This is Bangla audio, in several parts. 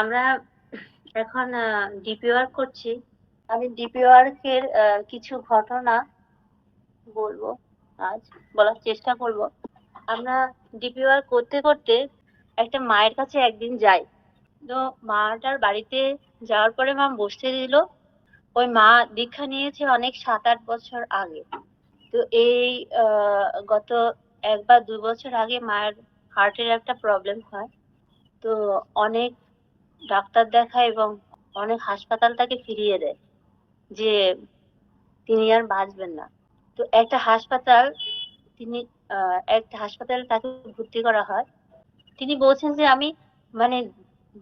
আমরা এখন ডিপি ওয়ার্ক করছি। আমি ডিপি ওয়ার্কের কিছু ঘটনা বলব আজ, বলার চেষ্টা করব। আমরা ডিপি ওয়ার্ক করতে করতে একটা মায়ের কাছে একদিন যাই। তো মাটার বাড়িতে যাওয়ার পরে মা বসতে দিল। ওই মা দীক্ষা নিয়েছে অনেক সাত আট বছর আগে। তো এই গত এক বা দু বছর আগে মায়ের হার্টের একটা প্রবলেম হয়। তো অনেক ডাক্তার দেখায় এবং অনেক হাসপাতাল তাকে ফিরিয়ে দেয়, যে তিনি আর বাঁচবেন না। তো একটা হাসপাতাল তিনি একটা হাসপাতালে তাকে ভর্তি করা হয়। তিনি বলছেন যে আমি মানে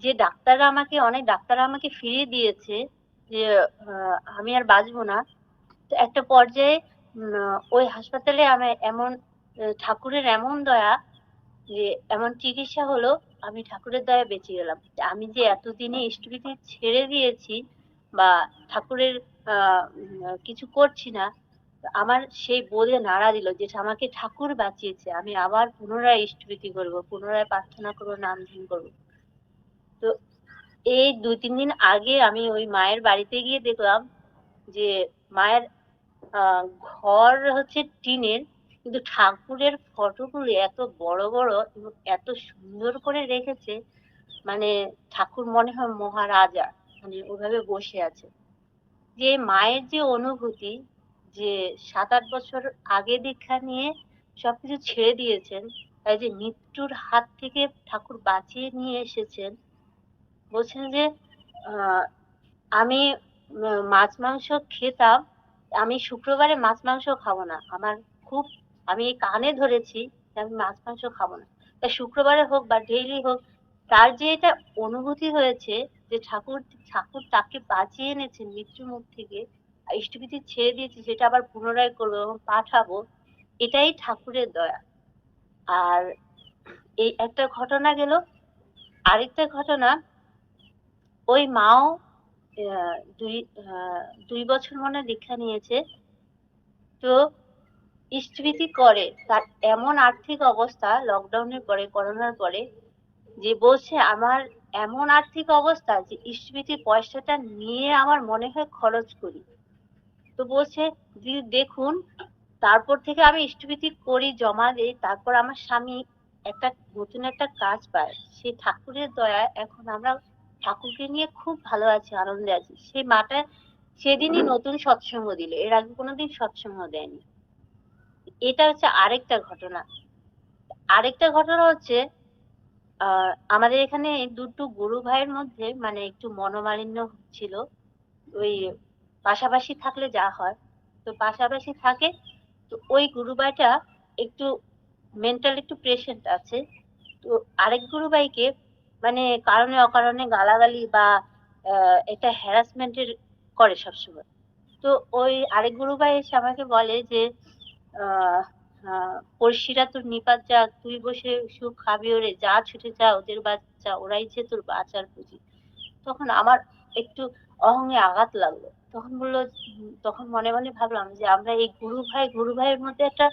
যে ডাক্তাররা আমাকে, অনেক ডাক্তাররা আমাকে ফিরিয়ে দিয়েছে যে আমি আর বাঁচবো না। তো একটা পর্যায়ে ওই হাসপাতালে আমি এমন, ঠাকুরের এমন দয়া যে, এমন চিকিৎসা হলো আমি ঠাকুরের দয়া বেঁচে গেলাম। আমি যে এতদিনে ইষ্টভীতি ছেড়ে দিয়েছি বা ঠাকুরের কিছু করছি না, আমার সেই বোধে নাড়া দিল যে আমাকে ঠাকুর বাঁচিয়েছে। আমি আবার পুনরায় ইষ্টভীতি করব, পুনরায় প্রার্থনা করব, নাম ধ্যান করব। তো এই দুই তিন দিন আগে আমি ওই মায়ের বাড়িতে গিয়ে দেখলাম যে মায়ের ঘর হচ্ছে টিনের কিন্তু ঠাকুরের ফটোগুলো এত বড় বড় এবং এত সুন্দর করে রেখেছে মানে ঠাকুর মনে হয় মহারাজা মানে ওভাবে বসে আছে। যে মায়ের যে অনুভূতি, যে সাত আট বছর আগে দীক্ষা নিয়ে সবকিছু ছেড়ে দিয়েছেন, তাই যে মৃত্যুর হাত থেকে ঠাকুর বাঁচিয়ে নিয়ে এসেছেন, বলছেন যে আমি মাছ মাংস খেতাম, আমি শুক্রবারে মাছ মাংস খাব না। আমার খুব আমি কানে ধরেছি যে আমি মাছ, মাংস খাব না। তা শুক্রবারে হোক বা ডেইলি হোক, তার যে এটা অনুভূতি হয়েছে যে ঠাকুর ঠাকুর তাকে বাঁচিয়ে এনেছেন মৃত্যুর মুখ থেকে ইষ্টভীতি ছেড়ে দিয়েছে, সেটা আবার পুনরায় করব এবং পাঠাবো, এটাই ঠাকুরের দয়া। আর এই একটা ঘটনা গেল, আরেকটা ঘটনা, ওই মাও দুই দুই বছর মনে দীক্ষা নিয়েছে। তো ইষ্টভীতি করে তার এমন আর্থিক অবস্থা লকডাউনের পরে, করোনার পরে, যে বলছে আমার এমন আর্থিক অবস্থা যে ইষ্টভীতির পয়সাটা নিয়ে আমার মনে হয় খরচ করি। তো বলছে, দিদি, দেখুন, তারপর থেকে আমি ইষ্টভীতি করি, জমা দিই, তারপর আমার স্বামী একটা নতুন একটা কাজ পায়। সেই ঠাকুরের দয়ায় এখন আমরা ঠাকুরকে নিয়ে খুব ভালো আছি, আনন্দে আছি। সেই মাটা সেদিনই নতুন সৎসঙ্গ দিল। এর আগে কোনোদিন সৎসঙ্গ দেয়নি। এটা হচ্ছে আরেকটা ঘটনা। আরেকটা ঘটনা হচ্ছে আমাদের এখানে দুটো গুরু ভাইয়ের মধ্যে মানে একটু মনোমালিন্য ছিল। ওই পাশাপাশি থাকলে যা হয়। তো পাশাপাশি থাকে, তো ওই গুরু ভাইটা একটু মেন্টাল একটু পেশেন্ট আছে। তো আরেক গুরু ভাইকে মানে কারণে অকারণে গালাগালি বা এটা হ্যারাসমেন্টের করে সবসময়। তো ওই আরেক গুরু ভাই এসে আমাকে বলে যে পড়শিরা তোর নিপাত যাক, তুই বসে সুখ খাবি ওরে, যা ছুটে যা, ওদের বাচ্চা, ওরাই যে তোর বাঁচার পুঁজি। তখন আমার একটু অহঙ্গে আঘাত লাগল। তখন বলল তখন মনে মনে ভাবলাম যে আমরা এই গুরু ভাই, গুরু ভাইয়ের মধ্যে একটা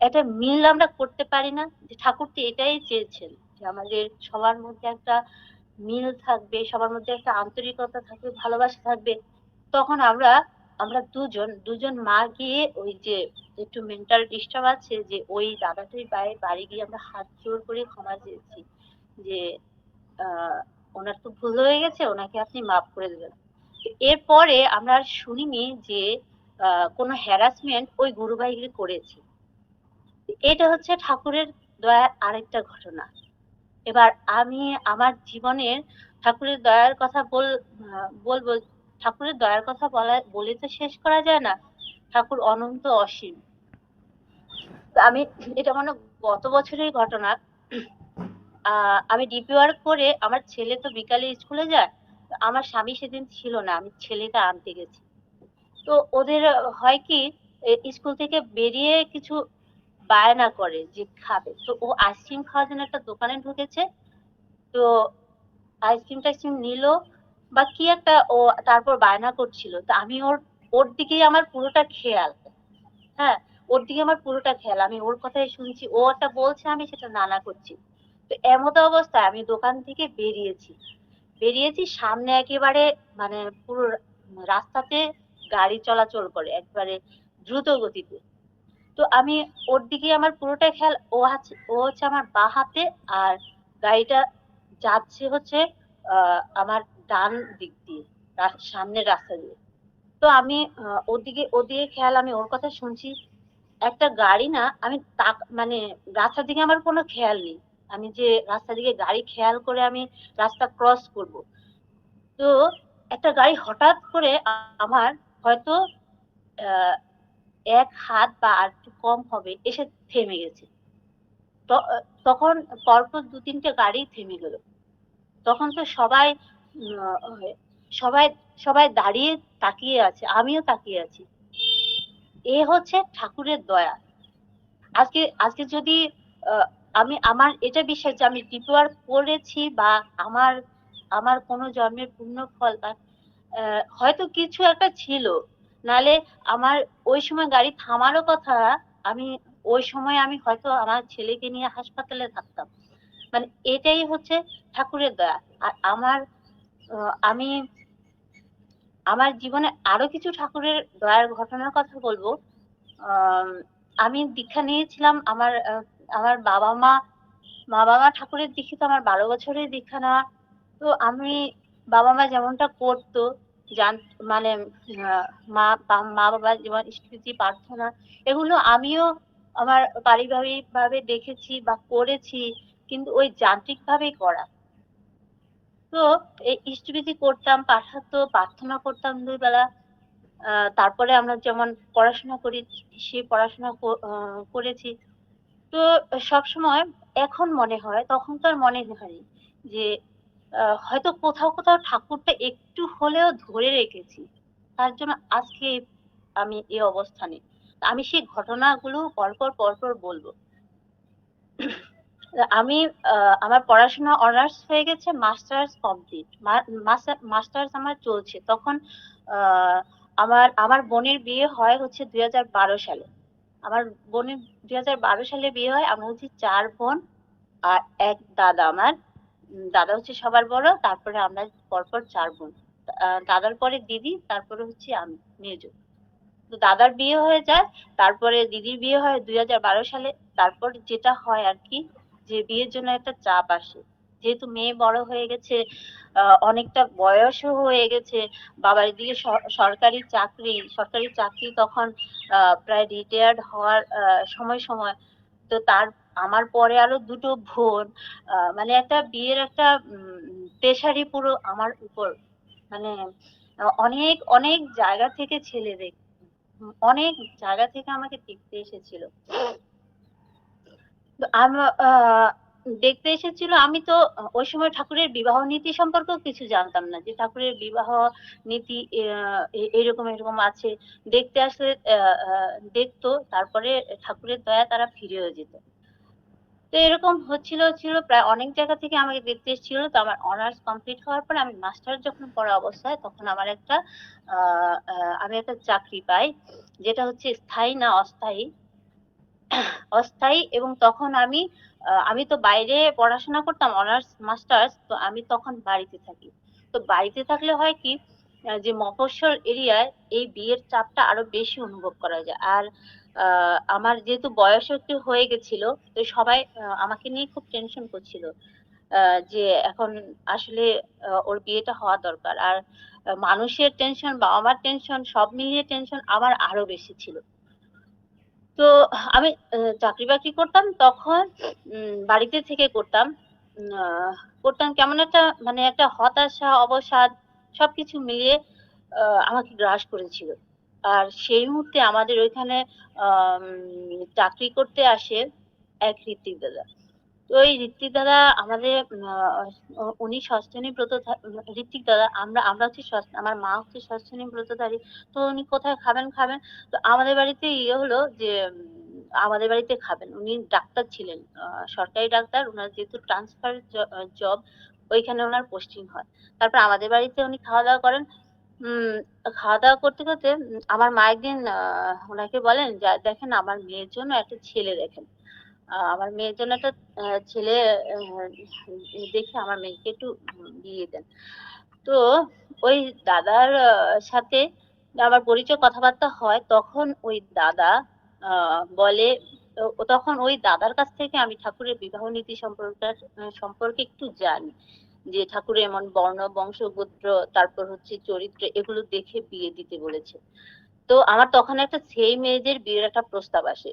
একটা মিল আমরা করতে পারি না। যে ঠাকুর তো এটাই চেয়েছেন যে আমাদের সবার মধ্যে একটা মিল থাকবে, সবার মধ্যে একটা আন্তরিকতা থাকবে, ভালোবাসা থাকবে। তখন আমরা আমরা দুজন দুজন মা গিয়ে ওই যে একটু মেন্টাল ডিস্টার্ব আছে যে ওই দাদাটির বাড়ি বাড়ি গিয়ে আমরা হাত জোর করে ক্ষমা চেয়েছি যে ওনার তো ভুল হয়ে গেছে, ওনাকে আপনি মাফ করে দেবেন। এরপরে আমরা আর শুনিনি যে কোনো হ্যারাসমেন্ট ওই গুরু ভাইকে করেছে। এটা হচ্ছে ঠাকুরের দয়ার আরেকটা ঘটনা। এবার আমি আমার জীবনের ঠাকুরের দয়ার কথা বল বলব ঠাকুরের দয়ার কথা বলা বলে তো শেষ করা যায় না। ঠাকুর অনন্ত অসীম। আমি, এটা মানে গত বছরের ঘটনা। আমি ডিপি ওয়ার্ক করে আমার ছেলে তো বিকালে স্কুলে যায়, আমার স্বামী সেদিন ছিল না, আমি ছেলেকে আনতে গেছি। তো ওদের হয় কি স্কুল থেকে বেরিয়ে কিছু বায়না করে যে খাবে। তো ও আইসক্রিম খাওয়ার জন্য একটা দোকানে ঢুকেছে, তো আইসক্রিম টাইসক্রিম নিল বা কি একটা ও তারপর বায়না করছিল, তো আমি ওর ওর দিকেই আমার পুরোটা খেয়াল। হ্যাঁ ওর দিকে আমার পুরোটা খেয়াল। আমি ওর কথাই শুনছি, ও একটা বলছে, আমি সেটা নানা করছি। তো এমত অবস্থায় আমি দোকান থেকে বেরিয়েছি। বেরিয়েছি, সামনে একেবারে মানে পুরো রাস্তাতে গাড়ি চলাচল করে, একবারে দ্রুত গতিতে। তো আমি ওর দিকে আমার পুরোটা খেয়াল, ও আছে, ও হচ্ছে আমার বা হাতে, আর গাড়িটা যাচ্ছে হচ্ছে আমার ডান দিক দিয়ে সামনের রাস্তা দিয়ে। তো আমি ওদিকে ওদিকে খেয়াল আমি ওর কথা শুনছি। একটা গাড়ি না, আমি তাক মানে রাস্তার দিকে আমার কোনো খেয়াল নেই। আমি যে রাস্তার দিকে গাড়ি খেয়াল করে আমি রাস্তা ক্রস করব। তো একটা গাড়ি হঠাৎ করে আমার হয়তো এক হাত বা আর কম হবে, এসে থেমে গেছে। তখন পরপর দু তিনটে গাড়ি থেমে গেল। তখন তো সবাই সবাই সবাই দাঁড়িয়ে তাকিয়ে আছে, আমিও তাকিয়ে আছি। এ হচ্ছে ঠাকুরের দয়া। আজকে আজকে যদি আমি, আমার এটা বিশ্বাস যে আমি ডিপোয়ার করেছি বা আমার আমার কোনো জন্মের পূর্ণ ফল হয়তো কিছু একটা ছিল। নালে আমার ওই সময় গাড়ি থামারও কথা, আমি ওই সময় আমি হয়তো আমার ছেলেকে নিয়ে হাসপাতালে থাকতাম। মানে এটাই হচ্ছে ঠাকুরের দয়া। আর আমার আমি আমার জীবনে আরও কিছু ঠাকুরের দয়ার ঘটনার কথা বলব। আম, দীক্ষা নিয়েছিলাম আমার আমার বাবা মা মা বাবা ঠাকুরের দীক্ষিত আমার বারো বছরের দীক্ষা নেওয়া। তো আমি বাবা মা যেমনটা করতো জান মানে মা মা বাবা যেমন স্মৃতি প্রার্থনা এগুলো আমিও আমার পারিবারিক ভাবে দেখেছি বা করেছি কিন্তু ওই যান্ত্রিক ভাবেই করা। তো এই ইষ্টবিধি করতাম, পাঠাতো, প্রার্থনা করতাম দুই বেলা তারপরে আমরা যেমন পড়াশোনা করি, সে পড়াশোনা করেছি। তো সব সময় এখন মনে হয়, তখন তো আর মনে হয়নি যে হয়তো কোথাও কোথাও ঠাকুরটা একটু হলেও ধরে রেখেছি। তার জন্য আজকে আমি এই অবস্থানে। আমি সেই ঘটনাগুলো পরপর পরপর বলব। আমি আমার পড়াশোনা অনার্স হয়ে গেছে মাস্টার্স কমপ্লিট মাস্টার্স আমার চলছে। তখন আমার আমার বোনের বিয়ে হয় হচ্ছে দুই হাজার বারো সালে। আমার বোনের দু হাজার বারো সালে বিয়ে হয় আমরা হচ্ছে চার বোন আর এক দাদা আমার। দাদা হচ্ছে সবার বড়, তারপরে আমরা পরপর চার বোন। দাদার পরে দিদি, তারপরে হচ্ছে আমি, মেজো। তো দাদার বিয়ে হয়ে যায়, তারপরে দিদির বিয়ে হয় দুই হাজার বারো সালে। তারপর যেটা হয় আর কি যে বিয়ের জন্য একটা চাপ আসে। যেহেতু মেয়ে বড় হয়ে গেছে অনেকটা বয়সও হয়ে গেছে, বাবার দিকে সরকারি চাকরি সরকারি চাকরি তখন প্রায় রিটায়ার্ড হওয়ার সময় সময়। তো তার, আমার পরে আরও দুটো বোন মানে একটা বিয়ের একটা প্রেশারই পুরো আমার উপর। মানে অনেক অনেক জায়গা থেকে ছেলে দেখ অনেক জায়গা থেকে আমাকে দেখতে এসেছিল। দেখতে এসেছিল, আমি তো ওই সময় ঠাকুরের বিবাহ নীতি সম্পর্কেও কিছু জানতাম না, যে ঠাকুরের বিবাহ নীতি এরকম এরকম আছে। দেখতে আসলে দেখতো, তারপরে ঠাকুরের দয়া তারা ফিরেও যেত। তো এরকম হচ্ছিল, ছিল, প্রায় অনেক জায়গা থেকে আমাকে দেখতে এসেছিল, তো আমার অনার্স কমপ্লিট হওয়ার পরে আমি মাস্টার যখন পড়া অবস্থায়, তখন আমার একটা আমি একটা চাকরি পাই, যেটা হচ্ছে স্থায়ী না অস্থায়ী। অস্থায়ী এবং তখন আমি আমি তো বাইরে পড়াশোনা করতাম, অনার্স, মাস্টার্স, তো আমি তখন বাড়িতে থাকি। তো বাড়িতে থাকলে হয় কি যে মফস্বল এরিয়ায় এই বিয়ের চাপটা আরও বেশি অনুভব করা যায়। আর আমার যেহেতু বয়স একটু হয়ে গেছিল, তো সবাই আমাকে নিয়ে খুব টেনশন করছিল যে এখন আসলে ওর বিয়েটা হওয়া দরকার। আর মানুষের টেনশন বাবা মার টেনশন সব মিলিয়ে টেনশন আমার আরও বেশি ছিল। তো আমি চাকরি বাকরি করতাম তখন বাড়িতে থেকে করতাম। করতাম কেমন একটা মানে একটা হতাশা, অবসাদ, সবকিছু মিলিয়ে আমাকে গ্রাস করেছিল। আর সেই মুহূর্তে আমাদের ওইখানে চাকরি করতে আসে এক ঋত্বিক দাদা। তো ওই ঋত্বিক দাদা আমাদের উনি ষষ্ঠনী ব্রত ঋত্বিক দাদা, আমরা আমরা হচ্ছে আমার মা হচ্ছে ষষ্ঠনী ব্রতধারী। তো উনি কোথায় খাবেন খাবেন? তো আমাদের বাড়িতে ইয়ে হলো যে আমাদের বাড়িতে খাবেন। উনি ডাক্তার ছিলেন সরকারি ডাক্তার। ওনার যেহেতু ট্রান্সফার জব ওইখানে ওনার পোস্টিং হয়। তারপর আমাদের বাড়িতে উনি খাওয়া দাওয়া করেন। খাওয়া দাওয়া করতে করতে আমার মা একদিন ওনাকে বলেন, যে, দেখেন, আমার মেয়ের জন্য একটা ছেলে দেখেন। আমার মেয়ের জন্য একটা ছেলে দেখে আমার মেয়েকে একটু বিয়ে দেন। তো ওই দাদার সাথে আমার পরিচয় কথাবার্তা হয়, তখন ওই দাদা বলে তখন ওই দাদার কাছ থেকে আমি ঠাকুরের বিবাহ নীতি সম্পর্কে সম্পর্কে একটু জানি। যে ঠাকুরের এমন বর্ণ বংশ গোত্র তারপর হচ্ছে চরিত্র, এগুলো দেখে বিয়ে দিতে বলেছে। তো আমার তখন একটা সেই মেয়েদের বিয়ের একটা প্রস্তাব আসে।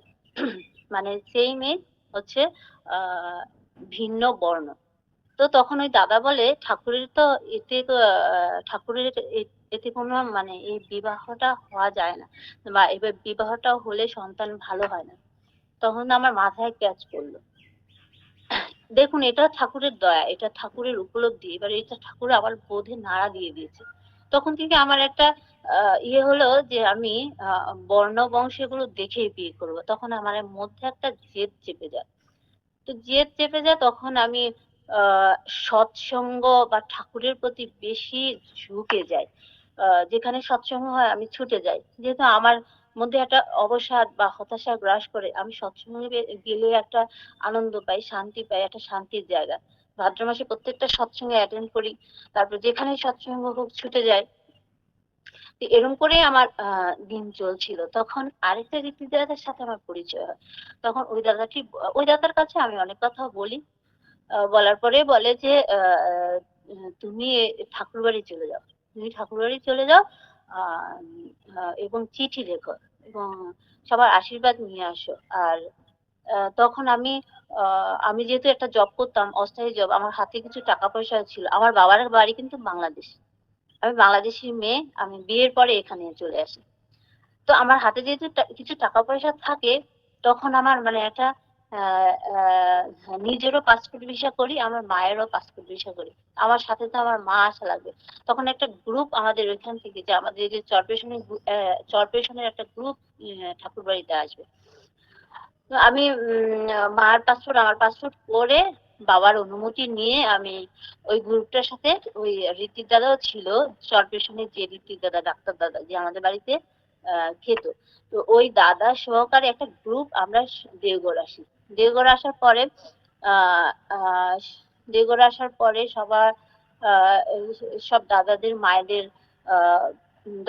মানে সেই মেয়ে হচ্ছে ভিন্ন বর্ণ। তো তখন ওই দাদা বলে, ঠাকুরের তো এতে ঠাকুরের এতে কোনো মানে এই বিবাহটা হওয়া যায় না বা এবার বিবাহটা হলে সন্তান ভালো হয় না। তখন আমার মাথায় ক্যাচ করল। দেখুন, এটা ঠাকুরের দয়া, এটা ঠাকুরের উপলব্ধি, এবার এটা ঠাকুর আবার বোধে নাড়া দিয়ে দিয়েছে। তখন থেকে আমার একটা ইয়ে হলো যে আমি বর্ণ বংশ এগুলো দেখেই বিয়ে করব। তখন আমার মধ্যে একটা জেদ চেপে যায়। তো জেদ চেপে যায় তখন আমি সৎসঙ্গ বা ঠাকুরের প্রতি বেশি ঝুঁকে আহ, যেখানে সৎসঙ্গ হয় আমি ছুটে যাই। যেহেতু আমার মধ্যে একটা অবসাদ বা হতাশা গ্রাস করে আমি সৎসঙ্গে গেলে একটা আনন্দ পাই শান্তি পাই একটা শান্তির জায়গা। ভাদ্র মাসে প্রত্যেকটা সৎসঙ্গে অ্যাটেন্ড করি। তারপর যেখানে সৎসঙ্গ হোক ছুটে যায়, তো এরকম করে আমার দিন চলছিল। তখন আরেকটা রীতি দাদার সাথে আমার পরিচয় হয়। তখন ওই দাদাটি, ওই দাদার কাছে আমি অনেক কথা বলি। বলার পরে বলে যে তুমি ঠাকুর বাড়ি চলে যাও। তুমি ঠাকুর বাড়ি চলে যাও এবং চিঠি লেখো, এবং সবার আশীর্বাদ নিয়ে আসো। আর তখন আমি আমি যেহেতু একটা জব করতাম, অস্থায়ী জব আমার হাতে কিছু টাকা পয়সা ছিল। আমার বাবার বাড়ি কিন্তু বাংলাদেশ। আমি বাংলাদেশি মেয়ে, আমি বিয়ের পরে এখানে চলে আসি। তো আমার হাতে যেহেতু কিছু টাকা পয়সা থাকে, তখন আমার মানে একটা নিজেরও পাসপোর্ট ভিসা করি, আমার মায়েরও পাসপোর্ট ভিসা করি। আমার সাথে তো আমার মা আসা লাগবে। তখন একটা গ্রুপ আমাদের ওইখান থেকে যে আমাদের যে চরপেশনের চরপেশনের একটা গ্রুপ ঠাকুর বাড়িতে আসবে। তো আমি মার পাসপোর্ট, আমার পাসপোর্ট করে বাবার অনুমতি নিয়ে আমি ওই গ্রুপটার সাথে ওই ঋতিক দাদাও ছিল চরপেশনের যে ঋতিক দাদা, ডাক্তার দাদা, যে আমাদের বাড়িতে খেত। তো ওই দাদা সহকারে একটা গ্রুপ আমরা দেওঘর আসি। দেওঘর আসার পরে দেওঘর আসার পরে সবার সব দাদাদের, মায়েদের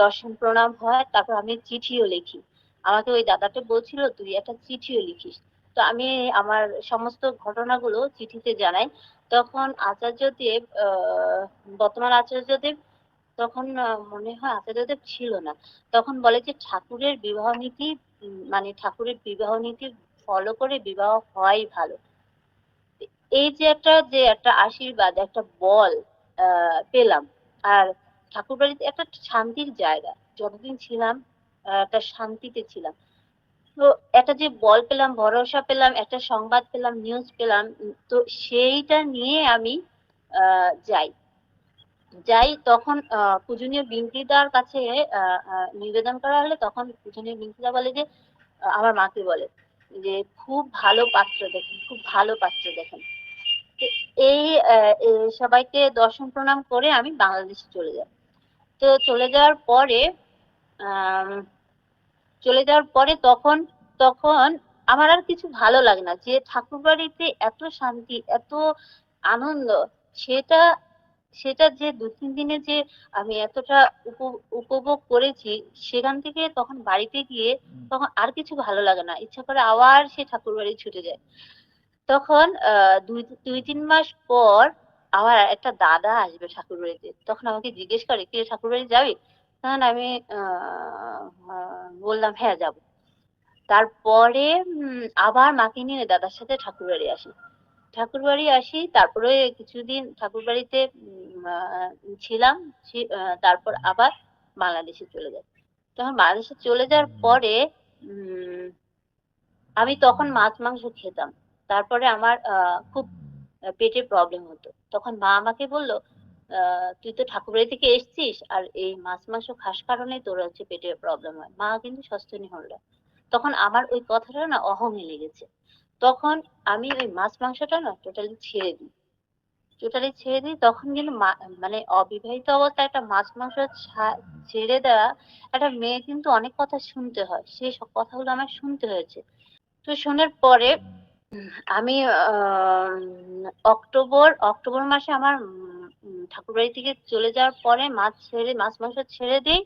দর্শন প্রণাম হয়। তারপর আমি চিঠিও লিখি। আমাকে ওই দাদাটা বলছিল, তুই একটা চিঠিও লিখিস। তো আমি আমার সমস্ত ঘটনাগুলো চিঠিতে জানাই। তখন আচার্যদেব বর্তমান আচার্যদেব তখন মনে হয় আচার্যদেব ছিল না। তখন বলে যে, ঠাকুরের বিবাহ নীতি মানে ঠাকুরের বিবাহ নীতি ফলো করে বিবাহ হওয়াই ভালো। এই যে একটা যে একটা আশীর্বাদ, একটা বল পেলাম। আর ঠাকুর বাড়িতে একটা শান্তির জায়গা। যতদিন ছিলাম একটা শান্তিতে ছিলাম। তো একটা যে বল পেলাম, ভরসা পেলাম, একটা সংবাদ পেলাম নিউজ পেলাম, তো সেইটা নিয়ে আমি যাই। যাই তখন পূজনীয় বিন্তিদার কাছে নিবেদন করা হলে তখন পূজনীয় বিন্তিদা বলে যে আমার মাকে বলে যে, খুব ভালো পাত্র দেখেন, খুব ভালো পাত্র দেখেন। এই সবাইকে দর্শন প্রণাম করে আমি বাংলাদেশে চলে যাই। তো চলে যাওয়ার পরে চলে যাওয়ার পরে তখন তখন আমার আর কিছু ভালো লাগে না। যে ঠাকুর বাড়িতে এত শান্তি, এত আনন্দ, সেটা সেটা যে দু তিন দিনে যে আমি এতটা উপ- উপভোগ করেছি, সেখান থেকে তখন বাড়িতে গিয়ে তখন আর কিছু ভালো লাগে না। ইচ্ছা করে আবার সে ঠাকুর বাড়ি ছুটে যায়। তখন দুই দুই তিন মাস পর আমার একটা দাদা আসবে ঠাকুর বাড়িতে। তখন আমাকে জিজ্ঞেস করে, কে ঠাকুর বাড়ি যাবি? তখন আমি বললাম হ্যাঁ যাব। তারপরে আবার মাকে নিয়ে দাদার সাথে ঠাকুর বাড়ি আসি। ঠাকুর বাড়ি আসি তারপরে কিছুদিন ঠাকুর বাড়িতে ছিলাম তারপর আবার বাংলাদেশে চলে যাই। তখন বাংলাদেশে চলে যাওয়ার পরে উম আমি তখন মাছ মাংস খেতাম। তারপরে আমার আহ, খুব পেটে প্রবলেম হতো। তখন মা আমাকে বলল তুই তো ঠাকুরবাড়ি থেকে এসেছিস আর এই মাছ মাংস খাস কারণে তোর হচ্ছে পেটে প্রবলেম হয়। মা কিন্তু সস্তনী হল। তখন আমার ওই কথাটা না অহংয়ে লেগেছে। তখন আমি ওই মাছ মাংসটা না টোটালি ছেড়ে দিই। টোটালি ছেড়ে দিই তখন কিন্তু মানে অবিবাহিত অবস্থায় একটা মাছ মাংস ছেড়ে দেওয়া একটা মেয়ে কিন্তু অনেক কথা শুনতে হয়। সেই সব কথাগুলো আমার শুনতে হয়েছে। তো শোনার পরে আমি অক্টোবর, অক্টোবর মাসে আমার ঠাকুরবাড়ি থেকে চলে যাওয়ার পরে মাছ ছেড়ে মাছ মাংস ছেড়ে দিই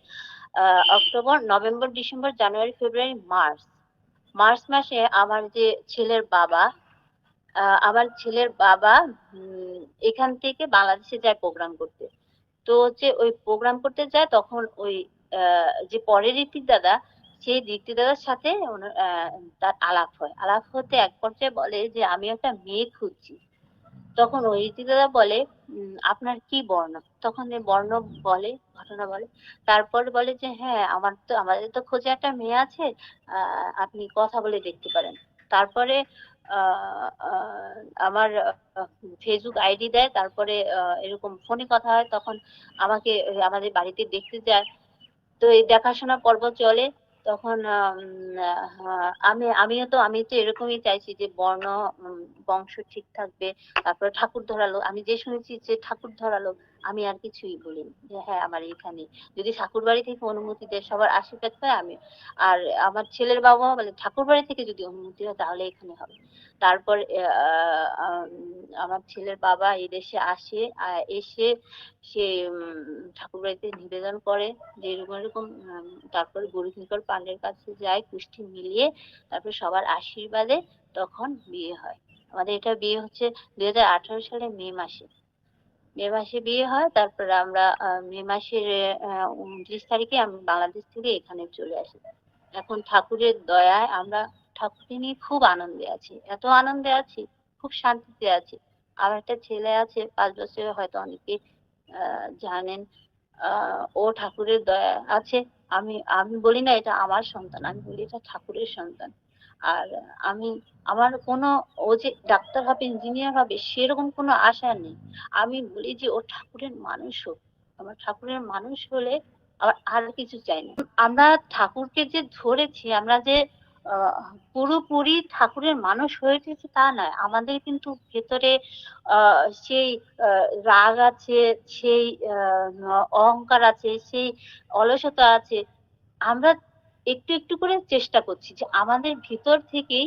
October, November, December, January, February, March. March মাসে আমার যে ছেলের বাবা, আমার ছেলের বাবা এখান থেকে বাংলাদেশে যায় প্রোগ্রাম করতে। তো হচ্ছে ওই প্রোগ্রাম করতে যায় তখন ওই যে পরের ঋত্বিক দাদা, সেই ঋত্বিক দাদার সাথে তার আলাপ হয়। আলাপ হতে এক পর্যায়ে বলে যে, "আমি একটা মেয়ে খুঁজছি।" তখন ওই ঋত্বিক দাদা বলে, "আপনার কি বর্ণ?" তখন বর্ণ বলে, ঘটনা বলে। তারপর বলে যে, "হ্যাঁ, আমার তো আমাদের তো খোঁজে একটা মেয়ে আছে। আপনি কথা বলে দেখতে পারেন।" তারপরে আমার ফেসবুক আইডি দেয়। তারপরে এরকম ফোনে কথা হয়। তখন আমাকে আমাদের বাড়িতে দেখতে যায়। তো এই দেখাশোনা পর্ব চলে। তখন আম আমিও তো আমি তো এরকমই চাইছি যে বর্ণ বংশ ঠিক থাকবে। তারপরে ঠাকুর ধরালো। আমি যে শুনেছি যে ঠাকুর ধরালো, আমি আর কিছুই বলিনি। যে হ্যাঁ, আমার এখানেই। যদি ঠাকুরবাড়ি থেকে অনুমতি দেয়, সবার আশীর্বাদ পাই আমি। আর আমার ছেলের বাবাও বলে ঠাকুরবাড়ি থেকে যদি অনুমতি হয় তাহলে এখানে হবে। তারপর আমার ছেলের বাবা এদেশে আসে। এসে সে উম ঠাকুরবাড়িতে নিবেদন করে যে এরকম, এরকম তারপরে গৌরীশঙ্কর পান্ডের কাছে যায় কুষ্ঠি মিলিয়ে তারপর সবার আশীর্বাদে তখন বিয়ে হয়। আমাদের এটা বিয়ে হচ্ছে ২০১৮ সালের মে মাসে। মে মাসে বিয়ে হয়। তারপরে আমরা মে মাসের উনত্রিশ তারিখে আমি বাংলাদেশ থেকে এখানে চলে আসি। এখন ঠাকুরের দয়ায় আমরা ঠাকুরকে নিয়ে খুব আনন্দে আছি। এত আনন্দে আছি, খুব শান্তিতে আছি। আমার একটা ছেলে আছে পাঁচ বছরে হয়তো অনেকে জানেন। ও ঠাকুরের দয়া আছে। আমি আমি বলি না এটা আমার সন্তান। আমি বলি এটা ঠাকুরের সন্তান। আর আমি আমার কোনো ও যে ডাক্তার হবে, ইঞ্জিনিয়ার হবে সেরকম কোনো আশা নেই। আমি বলি যে ও ঠাকুরের মানুষ হোক। আমার ঠাকুরের মানুষ হলে আমার আর কিছু চাই না। আমরা ঠাকুরকে যে ধরেছি, আমরা যে পুরোপুরি ঠাকুরের মানুষ হয়ে উঠেছি তা নয়। আমাদের কিন্তু ভেতরে সেই রাগ আছে, সেই অহংকার আছে, সেই অলসতা আছে। আমরা একটু, একটু করে চেষ্টা করছি যে আমাদের ভিতর থেকেই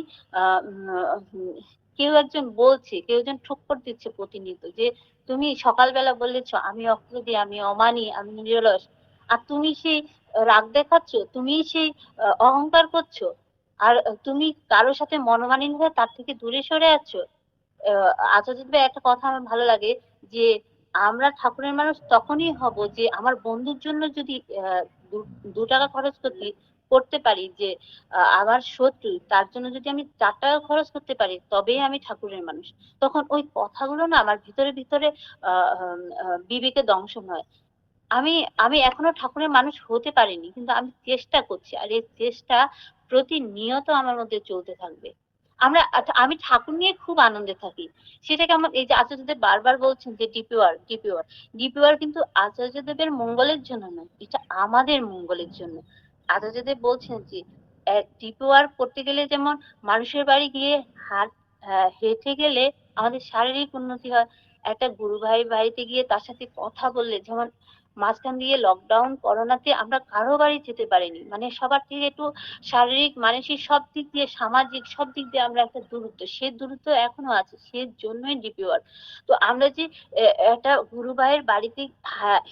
কেউ একজন বলছে, কেউ একজন ঠোক্কর দিচ্ছে প্রতিনিয়ত যে, "তুমি সকালবেলা বলেছ আমি অক্রোধী, আমি অমানি, আমি নিরলস। আর তুমি সেই রাগ দেখাচ্ছ, তুমি সেই অহংকার করছ। আর তুমি কারও সাথে মনোমালিন্য হয়ে তার থেকে দূরে সরে আছো।" আ আচার্যদেবের একটা কথা আমার ভালো লাগে যে, "আমরা ঠাকুরের মানুষ তখনই হব যে আমার বন্ধুর জন্য যদি দু টাকা খরচ করতি করতে পারি যে আমার শত্রু তার জন্য যদি আমি ৳৪ খরচ করতে পারি তবেই আমি ঠাকুরের মানুষ।" তখন ওই কথাগুলো না আমার ভিতরে, ভিতরে বিবেকে দংশন হয়। আমি আমি এখনও ঠাকুরের মানুষ হতে পারিনি। কিন্তু আমি চেষ্টা করছি। আর এই চেষ্টা প্রতিনিয়ত আমার মধ্যে চলতে থাকবে। আমরা আচ্ছা আমি ঠাকুর নিয়ে খুব আনন্দে থাকি। সেটাকে আমার এই যে আচার্যদেব বারবার বলছেন যে ডিপিওয়ার ডিপিওয়ার ডিপিওয়ার কিন্তু আচার্যদেবের মঙ্গলের জন্য নয়। এটা আমাদের মঙ্গলের জন্য। আচার্যদেব বলছেন যে ডিপি করতে গেলে যেমন মানুষের বাড়ি গিয়ে হাত হেঁটে গেলে আমাদের শারীরিক উন্নতি হয়। একটা গুরু ভাইয়ের বাড়িতে গিয়ে তার সাথে কথা বললে, যেমন মাঝখান দিয়ে লকডাউন, করোনাতে আমরা কারও বাড়ি যেতে পারিনি। মানে সবার থেকে একটু শারীরিক, মানসিক সব দিক দিয়ে সামাজিক সব দিক দিয়ে আমরা একটা দূরত্ব। সে দূরত্ব এখনও আছে। সেজন্যই ডিপি ওয়ার্ক। তো আমরা যে একটা গুরু ভাইয়ের বাড়িতে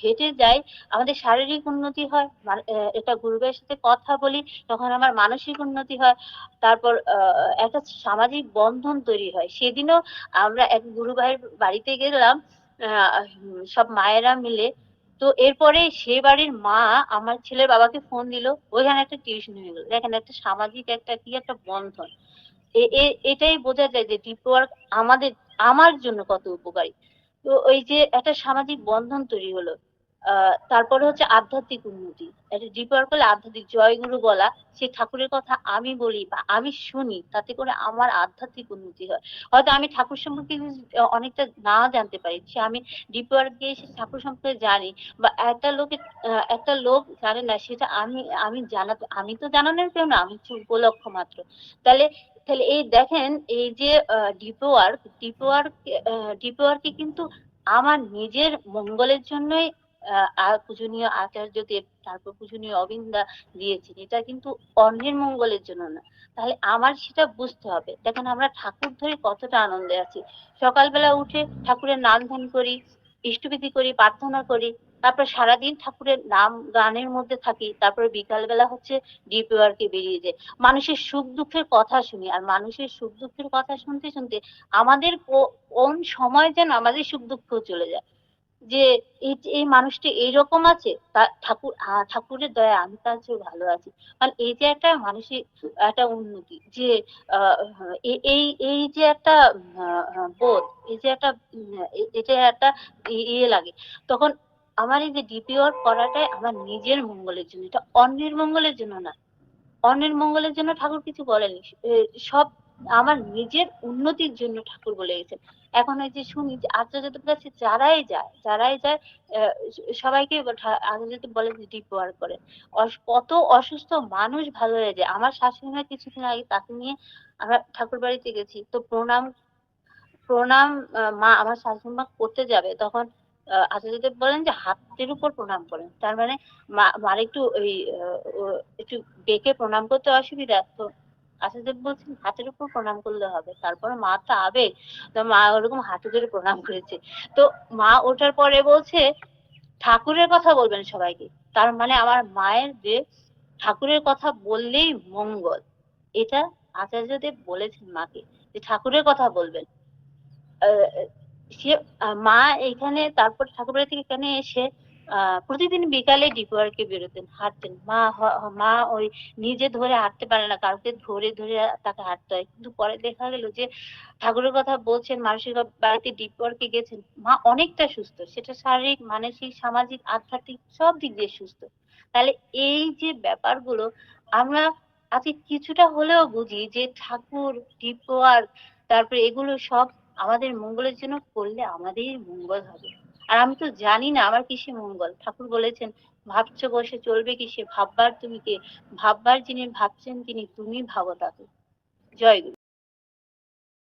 হেঁটে যাই, আমাদের শারীরিক উন্নতি হয়। মানে এ একটা গুরু ভাইয়ের সাথে কথা বলি, তখন আমার মানসিক উন্নতি হয়। তারপর একটা সামাজিক বন্ধন তৈরি হয়। সেদিনও আমরা এক গুরু ভাইয়ের বাড়িতে গেলাম, সব মায়েরা মিলে। তো এরপরে সে বাড়ির মা আমার ছেলের বাবাকে ফোন দিল। ওইখানে একটা টিউশন হয়ে গেল। দেখেন একটা সামাজিক একটা কি একটা বন্ধন। এটাই বোঝা যায় যে ডিপ ওয়ার্ক আমাদের, আমার জন্য কত উপকারী। তো ওই যে একটা সামাজিক বন্ধন তৈরি হলো। তারপরে হচ্ছে আধ্যাত্মিক উন্নতি। একটা ডিপ ওয়ার্ক করলে আধ্যাত্মিক জয়গুরু বলা, সেই ঠাকুরের কথা আমি বলি বা আমি শুনি, তাতে করে আমার আধ্যাত্মিক উন্নতি হয়। হয়তো আমি ঠাকুর সম্পর্কে অনেকটা না জানতে পারি। সে আমি ডিপ ওয়ার্ক গিয়ে সে ঠাকুর সম্পর্কে জানি বা একটা লোকের আ একটা লোক জানে না সেটা আমি আমি জানাতে আমি তো জানানোর কেউ না। আমি উপলক্ষ মাত্র। তাহলে তাহলে এই দেখেন এই যে deep work, deep work deep ওয়ার্কে কিন্তু আমার নিজের মঙ্গলের জন্যই আর পূজনীয় আচার্য দেব তারপর পূজনীয় অবিন্দা দিয়েছেন। এটা কিন্তু অন্যের মঙ্গলের জন্য না। তাহলে আমার সেটা বুঝতে হবে। দেখেন আমরা ঠাকুর ধরে কতটা আনন্দে আছি। সকালবেলা উঠে ঠাকুরের নাম ধ্যান করি, ইষ্টবিধি করি, প্রার্থনা করি, তারপর সারাদিন ঠাকুরের নাম গানের মধ্যে থাকি, তারপরে বিকালবেলা হচ্ছে ডিপ ওয়ার্কে বেরিয়ে যায় মানুষের সুখ দুঃখের কথা শুনি আর মানুষের সুখ দুঃখের কথা শুনতে শুনতে আমাদের কোন সময় যেন আমাদের সুখ দুঃখ চলে যায়। যে এই এই মানুষটি এইরকম আছে, তা ঠাকুর ঠাকুরের দয়া, আমি তার চেয়ে ভালো আছি। মানে এই যে একটা মানসিক একটা উন্নতি, যে এই এই যে একটা বোধ, এই যে একটা এটা একটা ইয়ে লাগে, তখন আমার এই যে ডিপি ওয়ার্ক করাটাই আমার নিজের মঙ্গলের জন্য, এটা অন্যের মঙ্গলের জন্য না। অন্যের মঙ্গলের জন্য ঠাকুর কিছু বলেনি সব আমার নিজের উন্নতির জন্য ঠাকুর বলে গেছেন। এখন এই যে শুনি যে আচার্যদেব কাছে যারাই যায় যারাই যায় সবাইকে আচার্যদেব বলে যে ডিপ ওয়ার্ক করে কত অসুস্থ মানুষ ভালো হয়ে যায়। আমার শাশুড়ি মা কিছুদিন আগে তাকে নিয়ে আমরা ঠাকুর বাড়িতে গেছি। তো প্রণাম প্রণাম মা আমার শাশুড়ি মা করতে যাবে, তখন আচার্যদেব বলেন যে হাতের উপর প্রণাম করেন। তার মানে মা, মার একটু ওই একটু বেঁকে প্রণাম করতে অসুবিধা, তো আচার্যদেব বলছেন, হাতের উপর প্রণাম করলে হবে। তারপরে মা তো আবেগ, তো মা ওরকম হাঁটু ধরে প্রণাম করেছে। তো মা ওঠার পরে বলছে, ঠাকুরের কথা বলবেন সবাইকে। তার মানে আমার মায়ের যে ঠাকুরের কথা বললেই মঙ্গল। এটা আচার্যদেব বলেছেন মাকে, যে ঠাকুরের কথা বলবেন। সে মা এখানে তারপর ঠাকুরবাড়ি থেকে এখানে এসে প্রতিদিন বিকালে ডিপোয়ার্কে বেরোতেন, হাঁটতেন। মা মা ওই নিজে ধরে হাঁটতে পারে না, কাউকে ধরে ধরে তাকে হাঁটতে হয়। কিন্তু পরে দেখা গেল যে ঠাকুরের কথা বলছেন, মানুষের বাড়িতে ডিপোয়ার্কে গেছেন, মা অনেকটা সুস্থ। সেটা শারীরিক, মানসিক, সামাজিক, আধ্যাত্মিক সব দিক দিয়ে সুস্থ। তাহলে এই যে ব্যাপারগুলো আমরা আজকে কিছুটা হলেও বুঝি যে ঠাকুর ডিপোয়ার্ক তারপরে এগুলো সব আমাদের মঙ্গলের জন্য করলে আমাদেরই মঙ্গল হবে। আর আমি তো জানি না, আমার কিসে মঙ্গল? ঠাকুর বলেছেন, ভাবছ বসে চলবে কিসে? ভাববার তুমি কে? ভাববার যিনি ভাবছেন তিনি তুমি ভাবো তাকে। জয় গুরু।